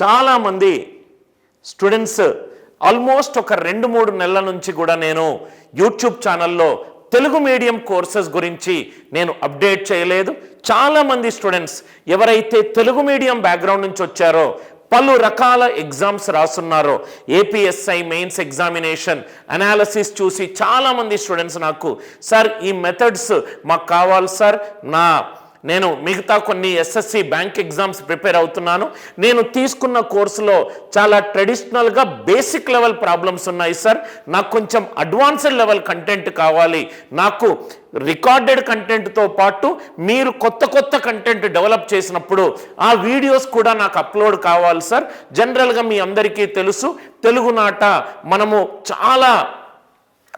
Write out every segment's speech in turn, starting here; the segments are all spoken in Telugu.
చాలామంది స్టూడెంట్స్ ఆల్మోస్ట్ ఒక రెండు మూడు నెలల నుంచి కూడా నేను యూట్యూబ్ ఛానల్లో తెలుగు మీడియం కోర్సెస్ గురించి నేను అప్డేట్ చేయలేదు. చాలామంది స్టూడెంట్స్ ఎవరైతే తెలుగు మీడియం బ్యాక్గ్రౌండ్ నుంచి వచ్చారో పలు రకాల ఎగ్జామ్స్ రాస్తున్నారో ఏపీఎస్ఐ మెయిన్స్ ఎగ్జామినేషన్ అనాలసిస్ చూసి చాలామంది స్టూడెంట్స్ నాకు సార్ ఈ మెథడ్స్ మాకు కావాలి సార్. నా నేను మిగతా కొన్ని ఎస్ఎస్సి బ్యాంక్ ఎగ్జామ్స్ ప్రిపేర్ అవుతున్నాను. నేను తీసుకున్న కోర్సులో చాలా ట్రెడిషనల్గా బేసిక్ లెవెల్ ప్రాబ్లమ్స్ ఉన్నాయి సార్ నాకు కొంచెం అడ్వాన్స్డ్ లెవెల్ కంటెంట్ కావాలి. నాకు రికార్డెడ్ కంటెంట్తో పాటు మీరు కొత్త కొత్త కంటెంట్ డెవలప్ చేసినప్పుడు ఆ వీడియోస్ కూడా నాకు అప్లోడ్ కావాలి సార్ జనరల్గా మీ అందరికీ తెలుసు. తెలుగునాట మనము చాలా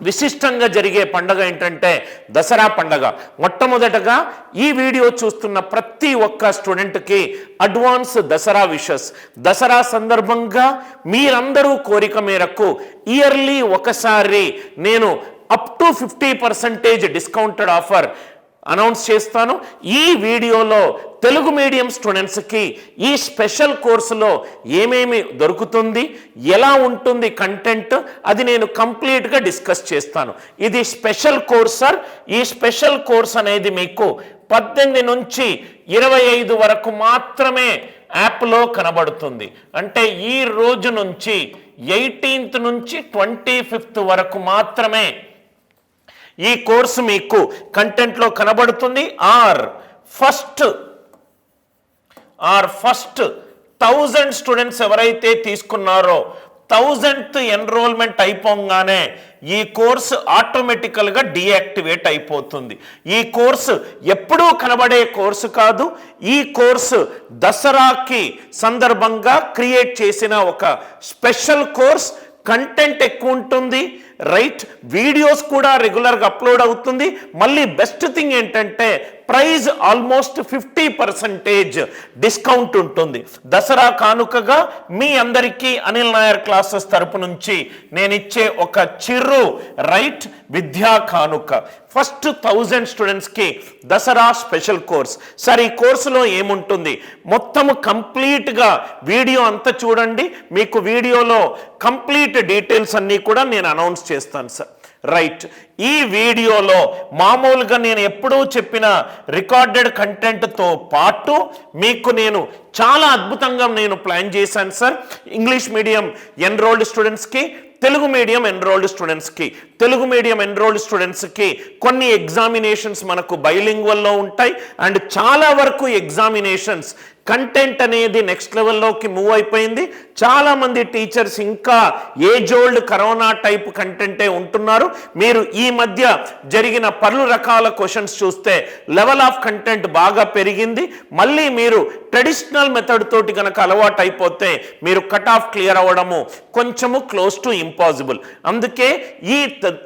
విశిష్టంగా జరిగే పండగ ఏంటంటే దసరా పండగ. మొట్టమొదటగా ఈ వీడియో చూస్తున్న ప్రతి ఒక్క స్టూడెంట్కి అడ్వాన్స్ దసరా విషెస్. దసరా సందర్భంగా మీరందరూ కోరిక మేరకు ఇయర్లీ ఒకసారి నేను up to fifty percentage discounted offer announce చేస్తాను. ఈ వీడియోలో తెలుగు మీడియం స్టూడెంట్స్కి ఈ స్పెషల్ కోర్సులో ఏమేమి దొరుకుతుంది ఎలా ఉంటుంది కంటెంట్ అది నేను కంప్లీట్గా డిస్కస్ చేస్తాను. ఇది స్పెషల్ కోర్స్ సార్. ఈ స్పెషల్ కోర్స్ అనేది మీకు పద్దెనిమిది నుంచి ఇరవై ఐదు వరకు మాత్రమే యాప్లో కనబడుతుంది. అంటే ఈ రోజు నుంచి ఎయిటీన్త్ నుంచి ట్వంటీ ఫిఫ్త్ వరకు మాత్రమే ఈ కోర్సు మీకు కంటెంట్లో కనబడుతుంది. Or first or first thousand students ఎవరైతే తీసుకున్నారో థౌజండ్త్ ఎన్రోల్మెంట్ అయిపోగానే ఈ కోర్సు ఆటోమేటికల్గా డియాక్టివేట్ అయిపోతుంది. ఈ కోర్సు ఎప్పుడూ కనబడే కోర్సు కాదు ఈ కోర్సు దసరాకి సందర్భంగా క్రియేట్ చేసిన ఒక స్పెషల్ కోర్స్ కంటెంట్ ఎక్కువ ఉంటుంది. రైట్ వీడియోస్ కూడా రెగ్యులర్గా అప్లోడ్ అవుతుంది. మళ్ళీ బెస్ట్ థింగ్ ఏంటంటే price almost fifty percentage discount ఉంటుంది. దసరా కానుకగా మీ అందరికీ అనిల్ నాయర్ క్లాసెస్ తరపు నుంచి నేను ఇచ్చే ఒక చిరు రైట్ విద్యా కానుక. ఫస్ట్ థౌజండ్ స్టూడెంట్స్కి దసరా స్పెషల్ కోర్స్. సార్ ఈ కోర్సులో ఏముంటుంది? మొత్తం కంప్లీట్గా వీడియో అంతా చూడండి. మీకు వీడియోలో కంప్లీట్ డీటెయిల్స్ అన్నీ కూడా నేను అనౌన్స్ చేస్తాను సార్ రైట్ ఈ వీడియోలో మామూలుగా నేను ఎప్పుడూ చెప్పిన రికార్డెడ్ కంటెంట్తో పాటు మీకు నేను చాలా అద్భుతంగా నేను ప్లాన్ చేశాను సార్ ఇంగ్లీష్ మీడియం ఎన్రోల్డ్ స్టూడెంట్స్కి తెలుగు మీడియం ఎన్రోల్డ్ స్టూడెంట్స్కి తెలుగు మీడియం ఎన్రోల్డ్ స్టూడెంట్స్కి కొన్ని ఎగ్జామినేషన్స్ మనకు బైలింగ్వల్లో ఉంటాయి. అండ్ చాలా వరకు ఎగ్జామినేషన్స్ కంటెంట్ అనేది నెక్స్ట్ లెవెల్లోకి మూవ్ అయిపోయింది. చాలామంది టీచర్స్ ఇంకా ఏజ్ ఓల్డ్ కరోనా టైప్ కంటెంటే ఉంటున్నారు. మీరు ఈ మధ్య జరిగిన పలు రకాల క్వశ్చన్స్ చూస్తే లెవెల్ ఆఫ్ కంటెంట్ బాగా పెరిగింది. మళ్ళీ మీరు ట్రెడిషనల్ మెథడ్ తోటి కనుక అలవాటు అయిపోతే మీరు కట్ ఆఫ్ క్లియర్ అవ్వడము కొంచెము క్లోజ్ టు ఇంపాసిబుల్ అందుకే ఈ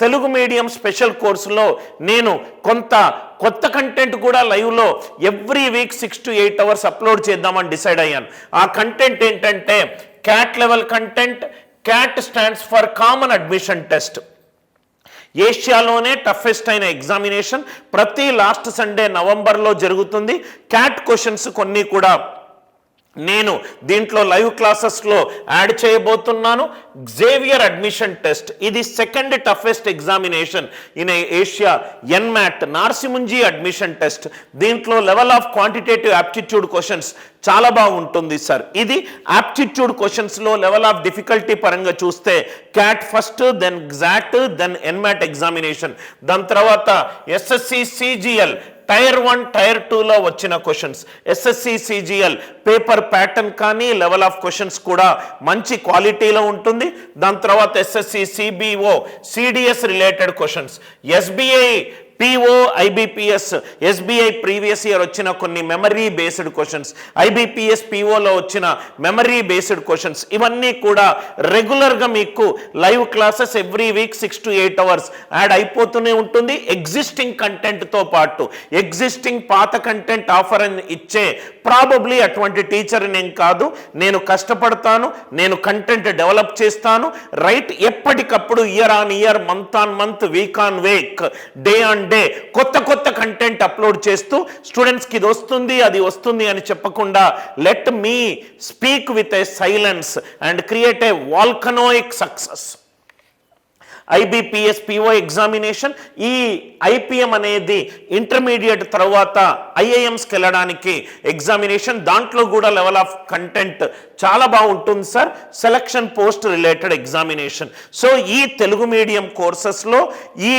తెలుగు మీడియం స్పెషల్ కోర్సులో నేను కొంత కొత్త కంటెంట్ కూడా లైవ్లో every week six to eight hours upload చేద్దామని డిసైడ్ అయ్యాను. ఆ కంటెంట్ ఏంటంటే CAT level content CAT stands for common admission test ఏషియాలోనే toughest అయిన ఎగ్జామినేషన్ ప్రతి లాస్ట్ సండే నవంబర్లో జరుగుతుంది. క్యాట్ క్వశ్చన్స్ కొన్ని కూడా నేను దీంట్లో లైవ్ క్లాసెస్లో యాడ్ చేయబోతున్నాను. జేవియర్ అడ్మిషన్ టెస్ట్ ఇది second toughest examination in Asia NMAT Narsee Monjee admission test దీంట్లో level of quantitative aptitude questions చాలా బాగుంటుంది సార్ ఇది యాప్టిట్యూడ్ క్వశ్చన్స్లో లెవెల్ ఆఫ్ డిఫికల్టీ పరంగా చూస్తే CAT first then XAT then NMAT examination దాని తర్వాత SSC CGL tier one tier టూలో వచ్చిన questions SSC CGL paper pattern కానీ లెవెల్ ఆఫ్ క్వశ్చన్స్ కూడా మంచి క్వాలిటీలో ఉంటుంది. దాని తర్వాత SSC CBO CDS related questions SBI PO IBPS SBI previous year వచ్చిన కొన్ని మెమరీ బేస్డ్ క్వశ్చన్స్ ఐబిపిఎస్ పిఓలో వచ్చిన మెమరీ బేస్డ్ క్వశ్చన్స్ ఇవన్నీ కూడా రెగ్యులర్గా మీకు live classes every week six to eight hours add అయిపోతూనే ఉంటుంది. ఎగ్జిస్టింగ్ కంటెంట్తో పాటు ఎగ్జిస్టింగ్ పాత కంటెంట్ ఆఫర్ అని ఇచ్చే ప్రాబబ్లీ అటువంటి టీచర్ నేను కాదు. నేను కష్టపడతాను నేను కంటెంట్ డెవలప్ చేస్తాను. రైట్ ఎప్పటికప్పుడు year on year month on month week on week day on day కొత్త కొత్త కంటెంట్ అప్లోడ్ చేస్తూ స్టూడెంట్స్కి ఇది వస్తుంది అది వస్తుంది అని చెప్పకుండా let me speak with a silence and create a volcanic success IBPS PO examination ఈ ఐపీఎం అనేది ఇంటర్మీడియట్ తర్వాత ఐఏఎంస్కి వెళ్ళడానికి ఎగ్జామినేషన్ దాంట్లో కూడా లెవెల్ ఆఫ్ కంటెంట్ చాలా బాగుంటుంది sir. Selection post related examination. So ఈ తెలుగు మీడియం కోర్సెస్లో ఈ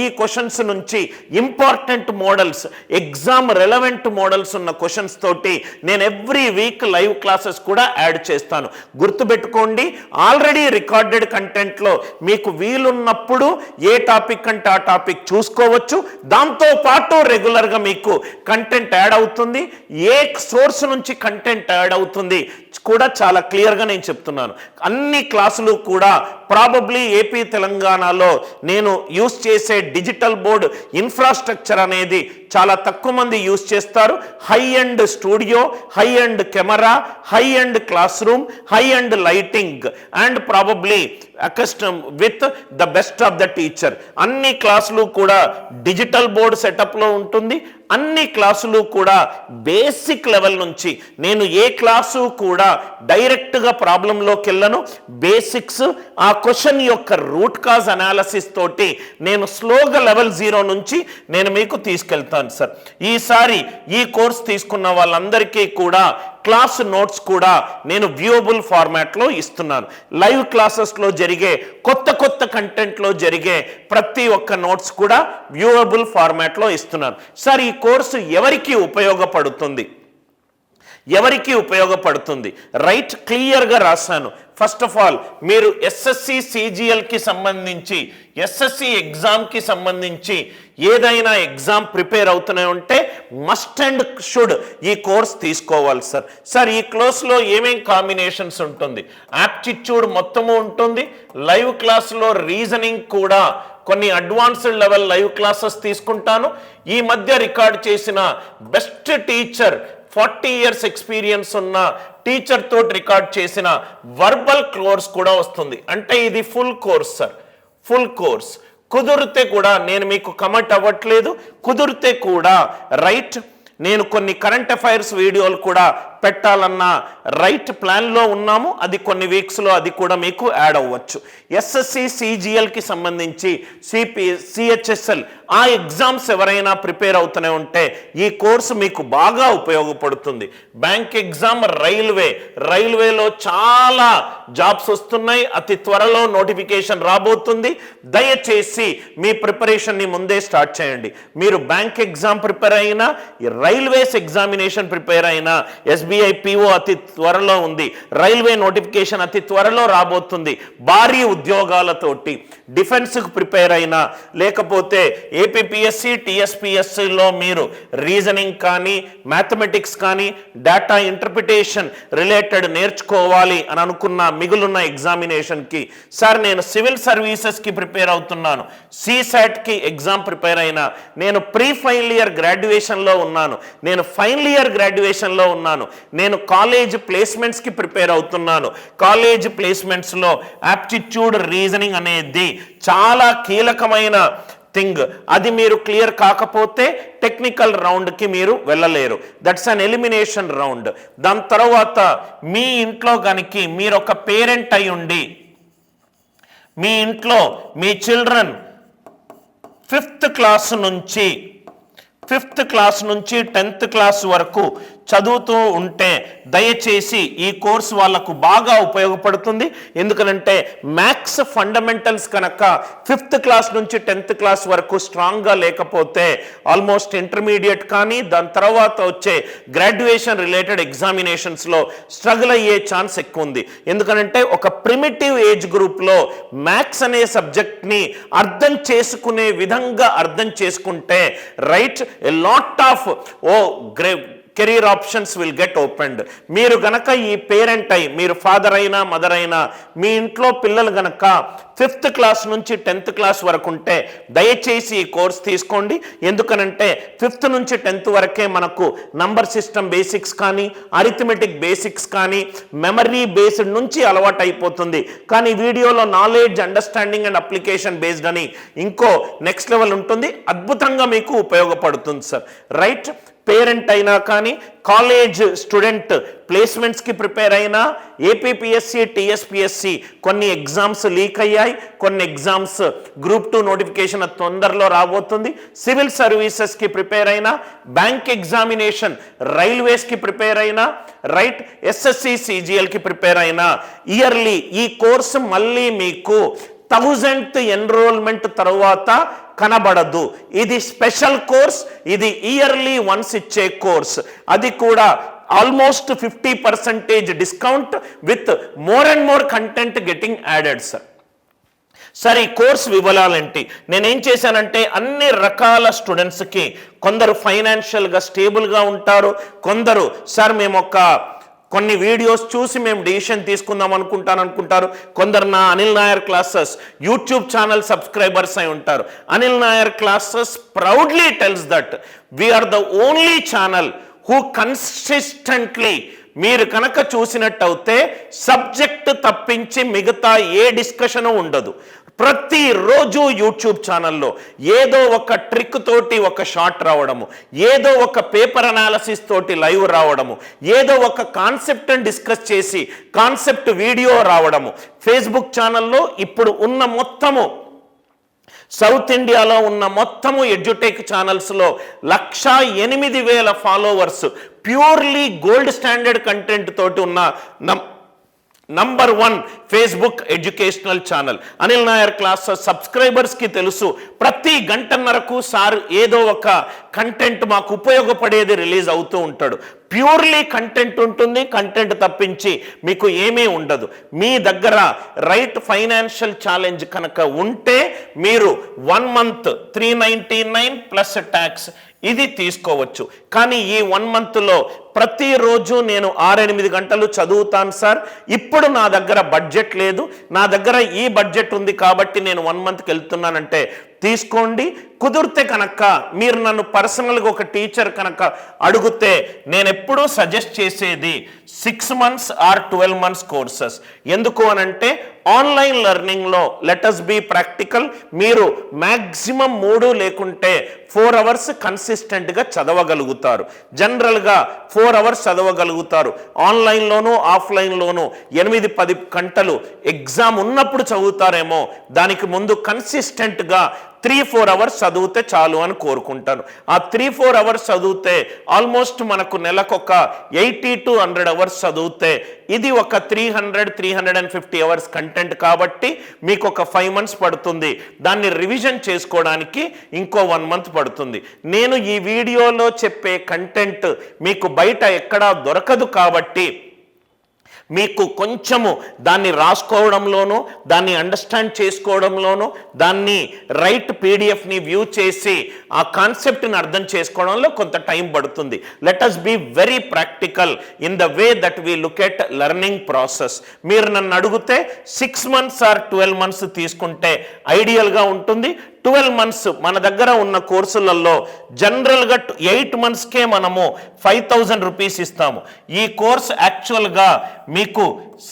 ఈ క్వశ్చన్స్ నుంచి important models exam relevant models ఉన్న క్వశ్చన్స్ తోటి నేను ఎవ్రీ వీక్ లైవ్ క్లాసెస్ కూడా యాడ్ చేస్తాను. గుర్తుపెట్టుకోండి ఆల్రెడీ రికార్డెడ్ కంటెంట్లో మీకు వీలు వీలున్నప్పుడు ఏ టాపిక్ అంటే ఆ టాపిక్ చూసుకోవచ్చు. దాంతో పాటు రెగ్యులర్గా మీకు కంటెంట్ యాడ్ అవుతుంది. ఏ సోర్స్ నుంచి కంటెంట్ యాడ్ అవుతుంది కూడా చాలా క్లియర్గా నేను చెప్తున్నాను. అన్ని క్లాసులు కూడా ప్రాబబ్లీ ఏపీ తెలంగాణలో నేను యూస్ చేసే డిజిటల్ బోర్డ్ ఇన్ఫ్రాస్ట్రక్చర్ అనేది చాలా తక్కువ మంది యూస్ చేస్తారు. High end studio high end camera high end class room high end lighting and probably accustom with the best of the teacher అన్ని క్లాసులు కూడా డిజిటల్ బోర్డ్ సెటప్లో ఉంటుంది. అన్ని క్లాసులు కూడా బేసిక్ లెవెల్ నుంచి నేను ఏ క్లాసు కూడా డైరెక్ట్గా ప్రాబ్లంలోకి వెళ్ళను. బేసిక్స్ ఆ క్వశ్చన్ యొక్క రూట్ కాజ్ అనాలసిస్ తోటి నేను స్లోగా లెవెల్ జీరో నుంచి నేను మీకు తీసుకెళ్తాను సార్. ఈసారి ఈ కోర్స్ తీసుకున్న వాళ్ళందరికీ కూడా క్లాస్ నోట్స్ కూడా నేను వ్యూబుల్ ఫార్మాట్లో ఇస్తున్నాను. లైవ్ క్లాసెస్లో జరిగే కొత్త కొత్త కంటెంట్లో జరిగే ప్రతి ఒక్క నోట్స్ కూడా వ్యూయబుల్ ఫార్మాట్లో ఇస్తున్నాను. సార్ ఈ కోర్సు ఎవరికి ఉపయోగపడుతుంది? ఎవరికి ఉపయోగపడుతుంది? రైట్ క్లియర్గా రాశాను. ఫస్ట్ ఆఫ్ ఆల్ మీరు ఎస్ఎస్సి సిజిఎల్కి సంబంధించి ఎస్ఎస్సి ఎగ్జామ్కి సంబంధించి ఏదైనా ఎగ్జామ్ ప్రిపేర్ అవుతూనే ఉంటే మస్ట్ అండ్ షుడ్ ఈ కోర్స్ తీసుకోవాలి సార్ సార్ ఈ క్లోస్లో ఏమేం కాంబినేషన్స్ ఉంటుంది? యాప్టిట్యూడ్ మొత్తము ఉంటుంది. లైవ్ క్లాస్లో రీజనింగ్ కూడా కొన్ని అడ్వాన్స్డ్ లెవెల్ లైవ్ క్లాసెస్ తీసుకుంటాను. ఈ మధ్య రికార్డ్ చేసిన best teacher forty years experience ఉన్న టీచర్ తోటి రికార్డ్ చేసిన వర్బల్ కోర్స్ కూడా వస్తుంది. అంటే ఇది full course sir full course కుదిరితే కూడా నేను మీకు కమెంట్ అవ్వట్లేదు. కుదిరితే కూడా రైట్ నేను కొన్ని కరెంట్ అఫైర్స్ వీడియోలు కూడా పెట్టాలన్న రైట్ ప్లాన్లో ఉన్నాము. అది కొన్ని వీక్స్లో అది కూడా మీకు యాడ్ అవ్వచ్చు. ఎస్ఎస్సి సిజిఎల్కి సంబంధించి సిపి సిహెచ్ఎస్ఎల్ ఆ ఎగ్జామ్స్ ఎవరైనా ప్రిపేర్ అవుతూనే ఉంటే ఈ కోర్సు మీకు బాగా ఉపయోగపడుతుంది. బ్యాంక్ ఎగ్జామ్ రైల్వే రైల్వేలో చాలా జాబ్స్ వస్తున్నాయి. అతి త్వరలో నోటిఫికేషన్ రాబోతుంది. దయచేసి మీ ప్రిపరేషన్ని ముందే స్టార్ట్ చేయండి. మీరు బ్యాంక్ ఎగ్జామ్ ప్రిపేర్ అయినా రైల్వేస్ ఎగ్జామినేషన్ ప్రిపేర్ అయినా ఎస్బీఐ పిఓ అతి త్వరలో ఉంది. రైల్వే నోటిఫికేషన్ అతి త్వరలో రాబోతుంది. భారీ ఉద్యోగాలతోటి డిఫెన్స్కు ప్రిపేర్ అయినా లేకపోతే ఏపీపీఎస్సి టీఎస్పిఎస్సిలో మీరు రీజనింగ్ కానీ మ్యాథమెటిక్స్ కానీ డేటా ఇంటర్ప్రిటేషన్ రిలేటెడ్ నేర్చుకోవాలి అని అనుకున్న మిగులున్న ఎగ్జామినేషన్కి సార్ నేను సివిల్ సర్వీసెస్కి ప్రిపేర్ అవుతున్నాను. సిసాట్కి ఎగ్జామ్ ప్రిపేర్ అయినా నేను ప్రీ ఫైనల్ ఇయర్ గ్రాడ్యుయేషన్లో ఉన్నాను. నేను ఫైనల్ ఇయర్ గ్రాడ్యుయేషన్లో ఉన్నాను. నేను కాలేజ్ ప్లేస్మెంట్స్కి ప్రిపేర్ అవుతున్నాను. కాలేజ్ ప్లేస్మెంట్స్లో యాప్టిట్యూడ్ రీజనింగ్ అనేది చాలా కీలకమైన థింగ్ అది మీరు క్లియర్ కాకపోతే టెక్నికల్ రౌండ్కి మీరు వెళ్ళలేరు. దట్స్ అన్ ఎలిమినేషన్ రౌండ్ దాని తర్వాత మీ ఇంట్లో కనుక మీరు ఒక పేరెంట్ అయి ఉండి మీ ఇంట్లో మీ చిల్డ్రన్ ఫిఫ్త్ క్లాస్ నుంచి ఫిఫ్త్ క్లాస్ నుంచి టెన్త్ క్లాస్ వరకు చదువుతూ ఉంటే దయచేసి ఈ కోర్స్ వాళ్ళకు బాగా ఉపయోగపడుతుంది. ఎందుకనంటే మ్యాథ్స్ ఫండమెంటల్స్ కనుక ఫిఫ్త్ క్లాస్ నుంచి టెన్త్ క్లాస్ వరకు స్ట్రాంగ్గా లేకపోతే ఆల్మోస్ట్ ఇంటర్మీడియట్ కానీ దాని తర్వాత వచ్చే గ్రాడ్యుయేషన్ రిలేటెడ్ ఎగ్జామినేషన్స్లో స్ట్రగుల్ అయ్యే ఛాన్స్ ఎక్కువ ఉంది. ఎందుకనంటే ఒక ప్రిమిటివ్ ఏజ్ గ్రూప్లో మ్యాథ్స్ అనే సబ్జెక్ట్ని అర్థం చేసుకునే విధంగా అర్థం చేసుకుంటే right a lot of oh great career options will get opened మీరు గనక ఈ పేరెంట్ అయి మీరు ఫాదర్ అయినా మదర్ అయినా మీ ఇంట్లో పిల్లలు గనక ఫిఫ్త్ క్లాస్ నుంచి టెన్త్ క్లాస్ వరకు ఉంటే దయచేసి ఈ కోర్స్ తీసుకోండి. ఎందుకనంటే ఫిఫ్త్ నుంచి టెన్త్ వరకే మనకు నంబర్ సిస్టమ్ బేసిక్స్ కానీ అరిథమెటిక్ బేసిక్స్ కానీ మెమరీ బేస్డ్ నుంచి అలవాటు అయిపోతుంది. కానీ వీడియోలో knowledge understanding and application based అని ఇంకో నెక్స్ట్ లెవెల్ ఉంటుంది. అద్భుతంగా మీకు ఉపయోగపడుతుంది సార్ రైట్ పేరెంట్ అయినా కానీ కాలేజ్ స్టూడెంట్ ప్లేస్మెంట్స్కి ప్రిపేర్ అయినా ఏపీపీఎస్సి టీఎస్పిఎస్సి కొన్ని ఎగ్జామ్స్ లీక్ అయ్యాయి. కొన్ని ఎగ్జామ్స్ గ్రూప్ టూ నోటిఫికేషన్ తొందరలో రాబోతుంది. సివిల్ సర్వీసెస్కి ప్రిపేర్ అయినా బ్యాంక్ ఎగ్జామినేషన్ రైల్వేస్కి ప్రిపేర్ అయినా రైట్ ఎస్ఎస్సి సిజిఎల్కి ప్రిపేర్ అయినా ఇయర్లీ ఈ కోర్సు మళ్ళీ మీకు థౌజండ్ ఎన్రోల్మెంట్ తర్వాత కనబడదు. ఇది స్పెషల్ కోర్స్ ఇది ఇయర్లీ వన్స్ ఇచ్చే కోర్స్. అది కూడా almost fifty percentage discount with more and more content getting added sir. Sir ఈ కోర్స్ వివరాలేంటి? నేనేం చేశానంటే అన్ని రకాల స్టూడెంట్స్కి కొందరు ఫైనాన్షియల్గా స్టేబుల్గా ఉంటారు. కొందరు సార్ మేము ఒక కొన్ని వీడియోస్ చూసి మేము డిసిషన్ తీసుకుందాం అనుకుంటాను అనుకుంటారు. కొందరు నా Anil Nair classes YouTube channel subscribers అయి ఉంటారు. Anil Nair classes proudly tells that we're the only channel who consistently మీరు కనుక చూసినట్టయితే సబ్జెక్ట్ తప్పించి మిగతా ఏ డిస్కషన్ ఉండదు. ప్రతిరోజు యూట్యూబ్ ఛానల్లో ఏదో ఒక ట్రిక్ తోటి ఒక షార్ట్ రావడము ఏదో ఒక పేపర్ అనాలసిస్ తోటి లైవ్ రావడము ఏదో ఒక కాన్సెప్ట్ డిస్కస్ చేసి కాన్సెప్ట్ వీడియో రావడము. ఫేస్బుక్ ఛానల్లో ఇప్పుడు ఉన్న మొత్తము సౌత్ ఇండియాలో ఉన్న మొత్తము ఎడ్యుటెక్ ఛానల్స్లో లక్షా ఎనిమిది వేల followers purely gold standard content తోటి ఉన్న నం number one Facebook educational channel Anil Nair class సబ్స్క్రైబర్స్కి తెలుసు. ప్రతి గంటన్నరకు సార్ ఏదో ఒక కంటెంట్ మాకు ఉపయోగపడేది రిలీజ్ అవుతూ ఉంటాడు. ప్యూర్లీ కంటెంట్ ఉంటుంది కంటెంట్ తప్పించి మీకు ఏమీ ఉండదు. మీ దగ్గర రైట్ ఫైనాన్షియల్ ఛాలెంజ్ కనుక ఉంటే మీరు one month three ninety nine plus tax ఇది తీసుకోవచ్చు. కానీ ఈ వన్ మంత్లో ప్రతిరోజు నేను ఆరెనిమిది గంటలు చదువుతాను సార్. ఇప్పుడు నా దగ్గర బడ్జెట్ లేదు. నా దగ్గర ఈ బడ్జెట్ ఉంది కాబట్టి నేను వన్ మంత్కి వెళ్తున్నానంటే తీసుకోండి. కుదిరితే కనుక మీరు నన్ను పర్సనల్గా ఒక టీచర్ కనుక అడిగితే నేను ఎప్పుడూ సజెస్ట్ చేసేది six months or twelve months courses ఎందుకు అనంటే ఆన్లైన్ లెర్నింగ్లో లెటస్ బి ప్రాక్టికల్ మీరు మ్యాక్సిమం మూడు లేకుంటే ఫోర్ అవర్స్ కన్సిస్టెంట్గా చదవగలుగుతారు. జనరల్గా ఫోర్ అవర్స్ చదవగలుగుతారు. ఆన్లైన్లోనూ ఆఫ్లైన్లోనూ ఎనిమిది పది గంటలు ఎగ్జామ్ ఉన్నప్పుడు చదువుతారేమో దానికి ముందు కన్సిస్టెంట్గా త్రీ ఫోర్ అవర్స్ చదివితే చాలు అని కోరుకుంటాను. ఆ త్రీ ఫోర్ అవర్స్ చదివితే ఆల్మోస్ట్ మనకు నెలకొక ఎయిటీ టు హండ్రెడ్ అవర్స్ చదివితే ఇది ఒక three hundred three hundred and fifty hours content కాబట్టి మీకు ఒక ఫైవ్ మంత్స్ పడుతుంది. దాన్ని రివిజన్ చేసుకోవడానికి ఇంకో వన్ మంత్ పడుతుంది. నేను ఈ వీడియోలో చెప్పే కంటెంట్ మీకు బయట ఎక్కడా దొరకదు కాబట్టి మీకు కొంచెము దాన్ని రాసుకోవడంలోనూ దాన్ని అండర్స్టాండ్ చేసుకోవడంలోనూ దాన్ని రైట్ పీడిఎఫ్ని వ్యూ చేసి ఆ కాన్సెప్ట్ని అర్థం చేసుకోవడంలో కొంత టైం పడుతుంది. Let us be very practical in the way that we look at learning process మీరు నన్ను అడిగితే six months or twelve months తీసుకుంటే ఐడియల్గా ఉంటుంది. ట్వెల్వ్ మంత్స్ మన దగ్గర ఉన్న కోర్సులలో జనరల్గా ఎయిట్ మంత్స్కే మనము ఫైవ్ థౌజండ్ రూపీస్ ఇస్తాము. ఈ కోర్స్ యాక్చువల్గా మీకు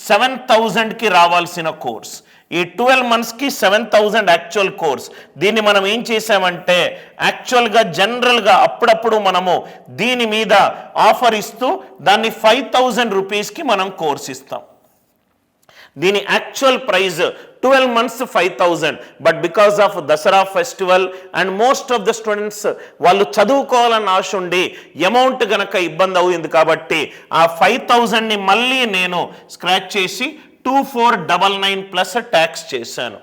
సెవెన్ థౌజండ్కి రావాల్సిన కోర్స్. ఈ ట్వెల్వ్ మంత్స్కి సెవెన్ థౌజండ్ యాక్చువల్ కోర్స్ దీన్ని మనం ఏం చేసామంటే యాక్చువల్గా జనరల్గా అప్పుడప్పుడు మనము దీని మీద ఆఫర్ ఇస్తూ దాన్ని ఫైవ్ థౌజండ్ రూపీస్కి మనం కోర్స్ ఇస్తాం. దీని actual price twelve months five thousand but because of Dussehra festival and most of the students వాళ్ళు చదువుకోవాలని ఆశ ఉండి అమౌంట్ గనక ఇబ్బంది అవుతుంది కాబట్టి ఆ ఫైవ్ థౌజండ్ని మళ్ళీ నేను స్క్రాచ్ చేసి two four double nine plus tax చేశాను.